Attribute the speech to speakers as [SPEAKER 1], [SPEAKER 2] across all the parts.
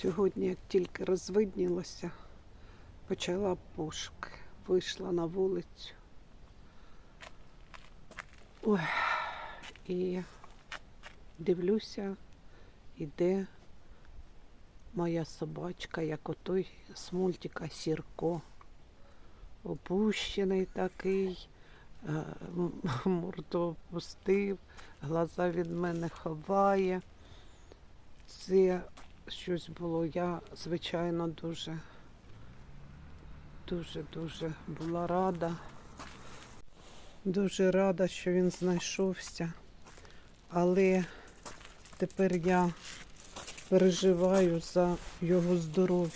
[SPEAKER 1] Сьогодні, як тільки розвиднілося, почала пошук. Вийшла на вулицю. Ой, і дивлюся, іде моя собачка, як отой з мультика Сірко. Опущений такий, е, морду опустив, глаза від мене ховає. Це щось було. Я, звичайно, дуже, дуже, дуже була рада. Дуже рада, що він знайшовся. Але тепер я переживаю за його здоров'я.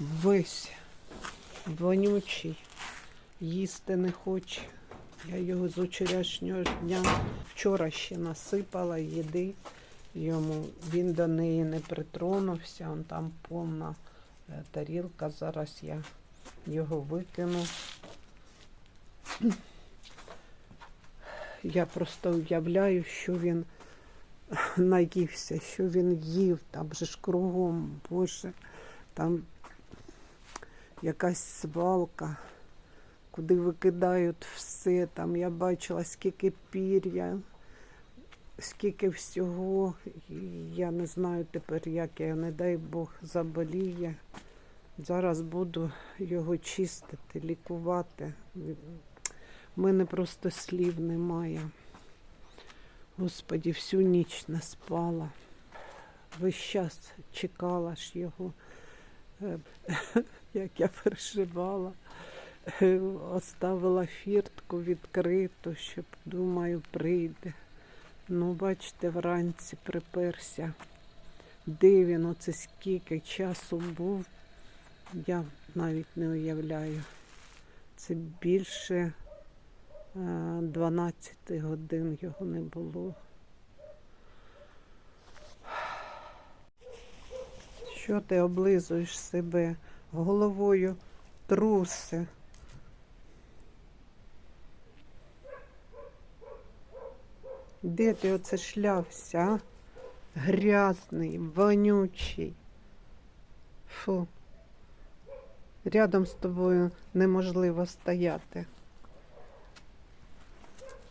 [SPEAKER 1] Весь вонючий, їсти не хоче. Я його з вчорашнього дня вчора ще насипала їди йому. Він до неї не притронувся, он там повна е, тарілка. Зараз я його викину. Я просто уявляю, що він наївся, що він їв, там же ж кругом, Боже, там якась свалка, куди викидають все. Там я бачила, скільки пір'я, скільки всього. Я не знаю тепер, як я, не дай Бог, заболіє. Зараз буду його чистити, лікувати. У мене просто слів немає. Господі, всю ніч не спала. Весь час чекала ж його, Е, як я переживала. Е, Оставила фіртку відкриту, щоб, думаю, прийде. Ну, бачите, вранці приперся. Де він оце скільки часу був, я навіть не уявляю. Це більше е, 12 годин його не було. Що ти облизуєш себе головою труси? Де ти оце шлявся? Грязний, вонючий. Фу. Рядом з тобою неможливо стояти.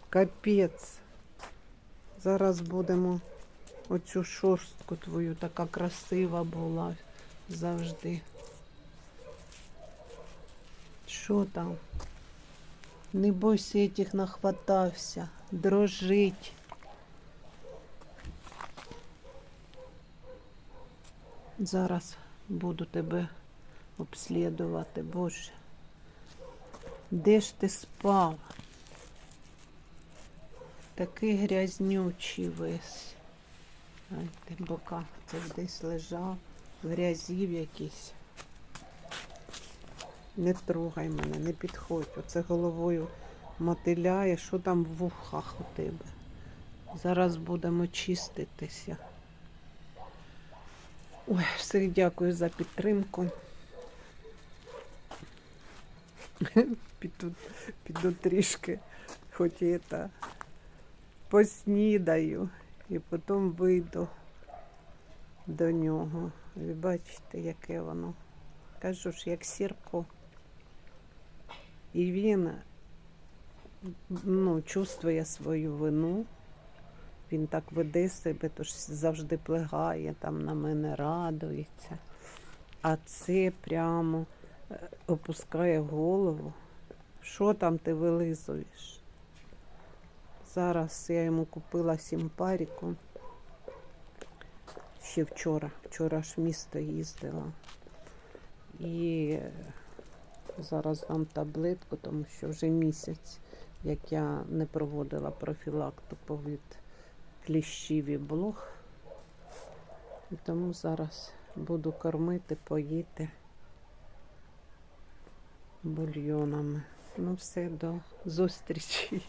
[SPEAKER 1] Капець. Зараз будемо оцю шорстку твою, така красива була завжди. Що там? Не бойся, я тих нахватався. Дрожить. Зараз буду тебе обслідувати, Боже. Де ж ти спав? Такий грязнючий весь. Ай, ти бока. Це десь лежав, в грязі в якійсь. Не трогай мене, не підходь. Оце головою мотиляє, що там в вухах у тебе. Зараз будемо чиститися. Ой, всіх дякую за підтримку. Піду, піду трішки, хоч і це, поснідаю і потім вийду до нього. Ви бачите, яке воно. Кажу ж, як сірко. І він ну, чувствує свою вину. Він так веде себе, тож завжди плегає, там на мене радується. А це прямо е, опускає голову. Що там ти вилизуєш? Зараз я йому купила сімпаріку. Ще вчора. Вчора ж місто їздила. І е, зараз дам таблетку, тому що вже місяць, як я не проводила профілактику від кліщів і блох. І тому зараз буду кормити, поїти бульйонами. Ну все, до зустрічі.